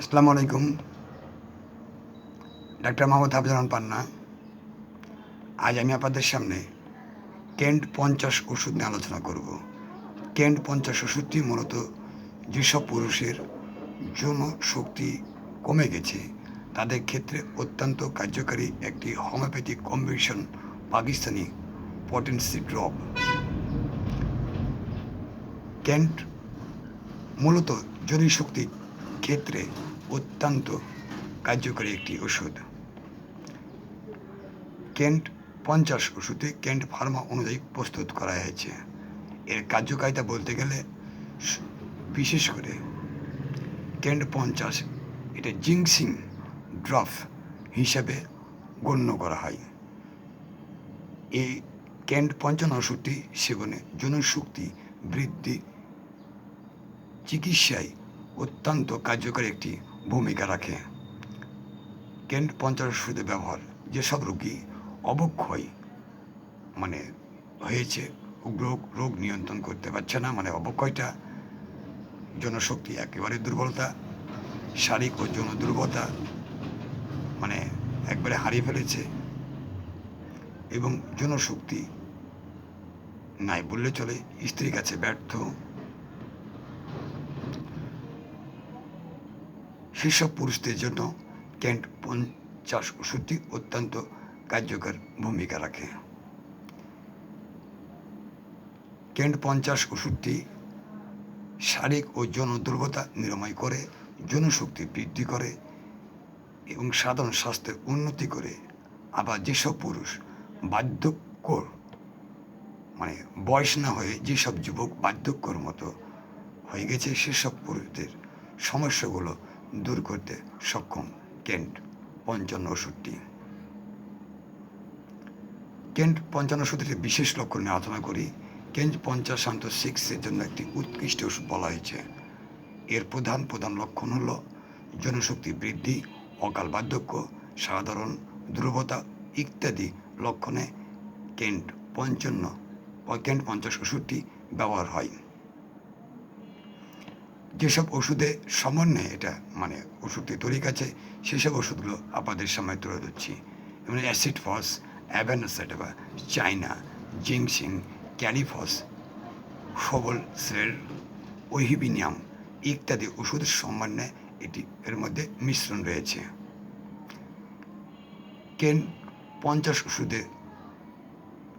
আসসালামু আলাইকুম। ডাক্তার মোহাম্মদ হাফিজুর পান্না। আজ আমি আপনাদের সামনে কেন্ট পঞ্চাশ ওষুধ নিয়ে আলোচনা করব। কেন্ট পঞ্চাশ ওষুধটি মূলত যেসব পুরুষের যৌন শক্তি কমে গেছে, তাদের ক্ষেত্রে অত্যন্ত কার্যকারী একটি homeopathic combination Pakistani potency drop. Kent মূলত জরুরি শক্তি ক্ষেত্রে অত্যন্ত কার্যকরী একটি ওষুধ। কেন্ট পঞ্চাশ ওষুধে কেন্ট ফার্মা অনুযায়ী প্রস্তুত করা হয়েছে। এর কার্যকারিতা বলতে গেলে বিশেষ করে কেন্ট পঞ্চাশ এটা জিংসিং ড্রফ হিসাবে গণ্য করা হয়। এই কেন্ট পঞ্চান্ন ওষুধটি সেবনে জনশক্তি বৃদ্ধি, চিকিৎসায় অত্যন্ত কার্যকরী একটি ভূমিকা রাখে। কেন্ট পঞ্চাশ ওষুধের ব্যবহার যেসব রোগী অবক্ষয় মানে হয়েছে রোগ রোগ নিয়ন্ত্রণ করতে পারছে না মানে অবক্ষয়টা, জনশক্তি একেবারে দুর্বলতা, শারীরিক ও যৌন দুর্বলতা মানে একবারে হারিয়ে ফেলেছে এবং জনশক্তি নাই বললে চলে, স্ত্রীর কাছে ব্যর্থ সেসব পুরুষদের জন্য ক্যান্ট পঞ্চাশ ওষুধটি অত্যন্ত কার্যকর ভূমিকা রাখে। ক্যান্ট পঞ্চাশ ওষুধটি শারীরিক ও যৌন দুর্বলতা নিরাময় করে যৌনশক্তি বৃদ্ধি করে এবং সাধারণ স্বাস্থ্যের উন্নতি করে। আবার যেসব পুরুষ বার্ধক্যর মানে বয়স না হয়ে যেসব যুবক বার্ধক্যর মতো হয়ে গেছে, সেসব পুরুষদের সমস্যাগুলো দূর করতে সক্ষম কেন্ট পঞ্চান্ন ওষুধটি কেন্ট পঞ্চান্ন ওষুধের বিশেষ লক্ষণ নিয়ে আলোচনা করি। কেন্ট পঞ্চাশ শান্ত সিক্সের জন্য একটি উৎকৃষ্ট ওষুধ বলা হয়েছে। এর প্রধান প্রধান লক্ষণ হল জনশক্তি বৃদ্ধি, অকাল বার্ধক্য, সাধারণ দুর্বলতা ইত্যাদি লক্ষণে কেন্ট পঞ্চান্ন, কেন্ট পঞ্চাশ ওষুধটি ব্যবহার হয়। যেসব ওষুধে সমন্বয়ে এটা মানে ওষুধটি তৈরি আছে সেসব ওষুধগুলো আপনাদের সামনে তুলে ধরছি। যেমন অ্যাসিড ফস অ্যাভেনাসেটাবা চাইনা, জিংসিং ক্যালিফস সবল সেল, ওহিবিনিয়াম ইত্যাদি ওষুধের সমন্বয়ে এটি এর মধ্যে মিশ্রণ রয়েছে। কেন পঞ্চাশ ওষুধের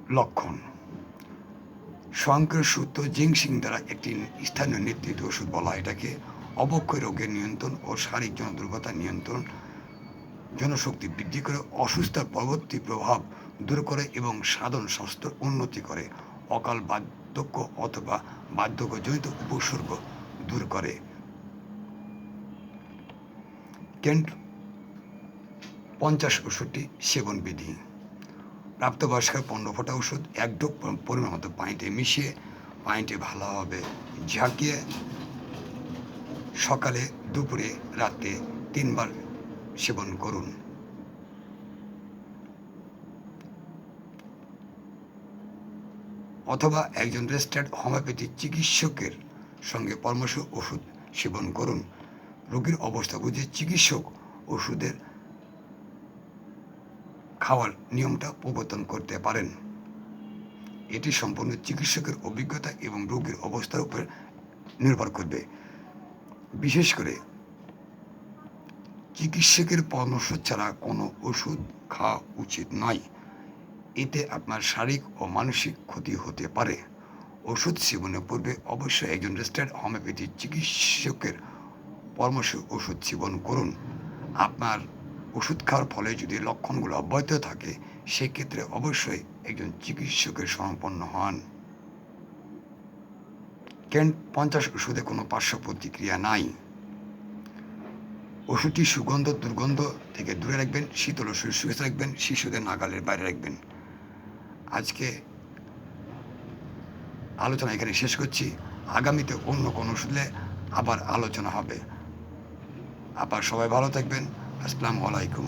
লক্ষণ। স্বয়ংক্রিয় সূত্র জিংসিং দ্বারা একটি স্থানীয় নেতৃত্ব ওষুধ বলা এটাকে অবক্ষয় রোগের নিয়ন্ত্রণ ও শারীরিক জন দুর্বলতা নিয়ন্ত্রণ, জনশক্তি বৃদ্ধি করে অসুস্থতার পরবর্তী প্রভাব দূর করে এবং সাধারণ স্বাস্থ্যের উন্নতি করে, অকাল বার্ধক্য অথবা বার্ধক্যজনিত উপসর্গ দূর করে। কেন্ট পঞ্চাশ ওষুধটি সেবন বিধি প্রাপ্তবয়স্কের পনেরো ফোঁটা ওষুধ, এক ডোপ পরিমাণ মতো পানিতে মিশিয়ে পানিতে ভালোভাবে ঝাঁকিয়ে সকালে দুপুরে রাতে তিনবার সেবন করুন। অথবা একজন রেজিস্টার্ড হোমিওপ্যাথি চিকিৎসকের সঙ্গে পরামর্শ ওষুধ সেবন করুন। রোগীর অবস্থা বুঝে চিকিৎসক ওষুধের খাওয়ার নিয়মটা প্রবর্তন করতে পারেন। এটি সম্পূর্ণ চিকিৎসকের অভিজ্ঞতা এবং রোগীর অবস্থার উপর নির্ভর করবে। বিশেষ করে চিকিৎসকের পরামর্শ ছাড়া কোনো ওষুধ খাওয়া উচিত নয়। এতে আপনার শারীরিক ও মানসিক ক্ষতি হতে পারে। ওষুধ সেবনের পূর্বে অবশ্যই একজন রেজিস্টার্ড হোমিওপ্যাথি চিকিৎসকের পরামর্শ ওষুধ সেবন করুন। আপনার ওষুধ খাওয়ার ফলে যদি লক্ষণগুলো অব্যাহত থাকে, সেক্ষেত্রে অবশ্যই একজন চিকিৎসকের সম্পন্ন হন। কেন্ট পঞ্চাশ ওষুধে কোনো পার্শ্ব প্রতিক্রিয়া নাই? ওষুধটি সুগন্ধ, দুর্গন্ধ থেকে দূরে রাখবেন, শীতল ওষুধ সুস্থ রাখবেন, শিশুদের নাগালের বাইরে রাখবেন। আজকে আলোচনা এখানে শেষ করছি। আগামীতে অন্য কোনো ওষুধে আবার আলোচনা হবে। আবার সবাই ভালো থাকবেন। আসসালামু আলাইকুম